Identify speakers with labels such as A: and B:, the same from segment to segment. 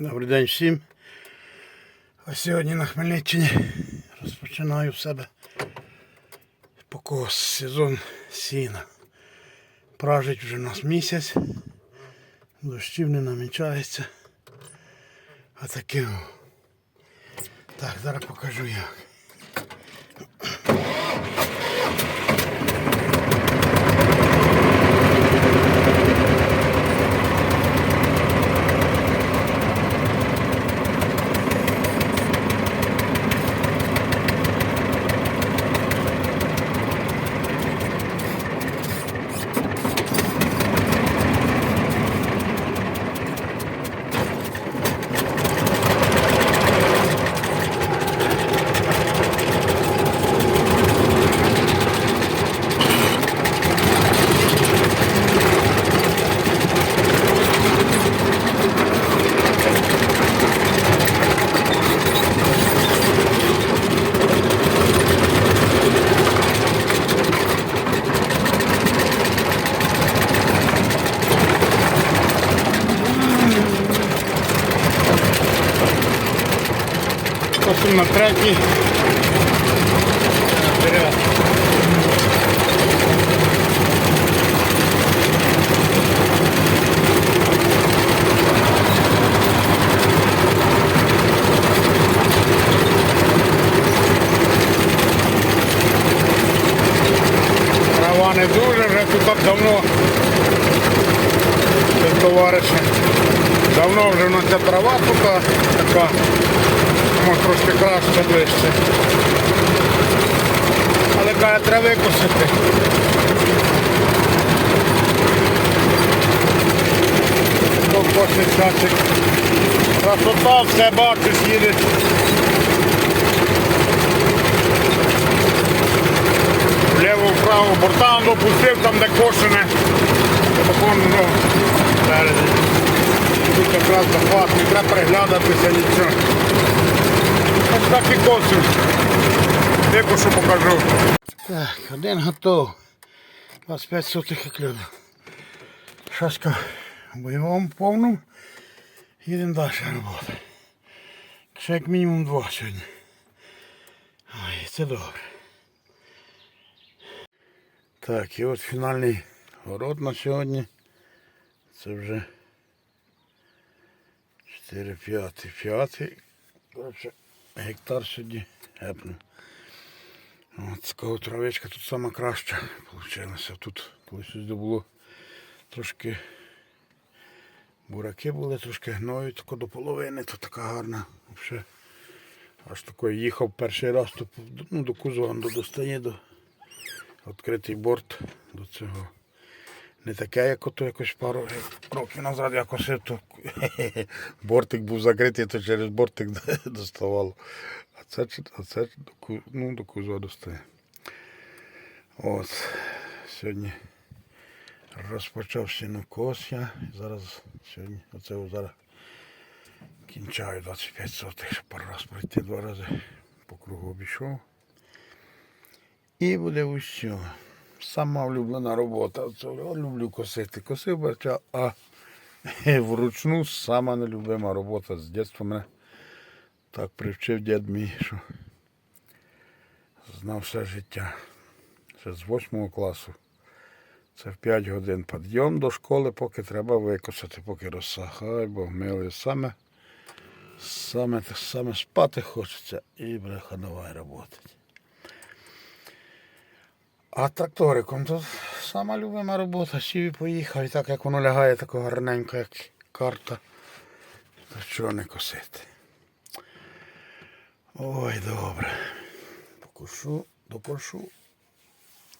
A: Добрий день всім. А сьогодні на Хмельниччині розпочинаю в себе покос сезон сіна. Пражить вже нас місяць, дощів не намічається. А таке. Так, зараз покажу як. Косим на третій. Вперед. Трава не дуже, вже тут так давно товариші. Давно вже в нас ця трава тут така. Може трошки краще ближче. Але каже, треба викосити. Колпочний часик. Красота, все бачиш, їде. Вліво-вправо, бортам допустив, там де кошене. Потім, ну. Тут якраз захват, не треба приглядатися, нічого. Так і косив. Викошу покажу. Так, один готов. 25 сотих як люди. Шашка в бойовому повному. Їдемо далі роботи. Ще як мінімум два сьогодні. Ой, це добре. Так, і от фінальний город на сьогодні. Це вже 4 п'ятий, п'ятий. Коротше, гектар сьогодні гепнув. От така травичка тут сама краща вийшла. Тут колись було трошки бураки були, трошки гною, тако до половини, то така гарна. Взагалі. Аж такою їхав перший раз, то ну, до кузова до достає до відкритий борт до цього. Не таке, як ото якось пару років назад я косив, то бортик був закритий, то через бортик доставало. А це, а це ну, до кузова достає. От. Сьогодні розпочав сінокос я. Зараз сьогодні оце зараз кінчаю 25 сотих, щоб пару раз пройти два рази по кругу обійшов. І буде усе. Сама улюблена робота. Люблю косити. Косив бача, а вручну сама нелюбима робота. З дитинства мене так привчив дід мій, що знав все життя. Ще з 8 класу. Це в 5 годин підйом до школи, поки треба викосити, поки розсахай, бо мили саме, саме, саме спати хочеться і бляха давай роботи. А тракториком тут сама любима робота, сів і поїхав, і так як воно лягає, тако гарненько, як карта, то чого не косити. Ой, добре. Покушу, допоршу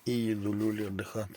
A: і їду люлі віддихати.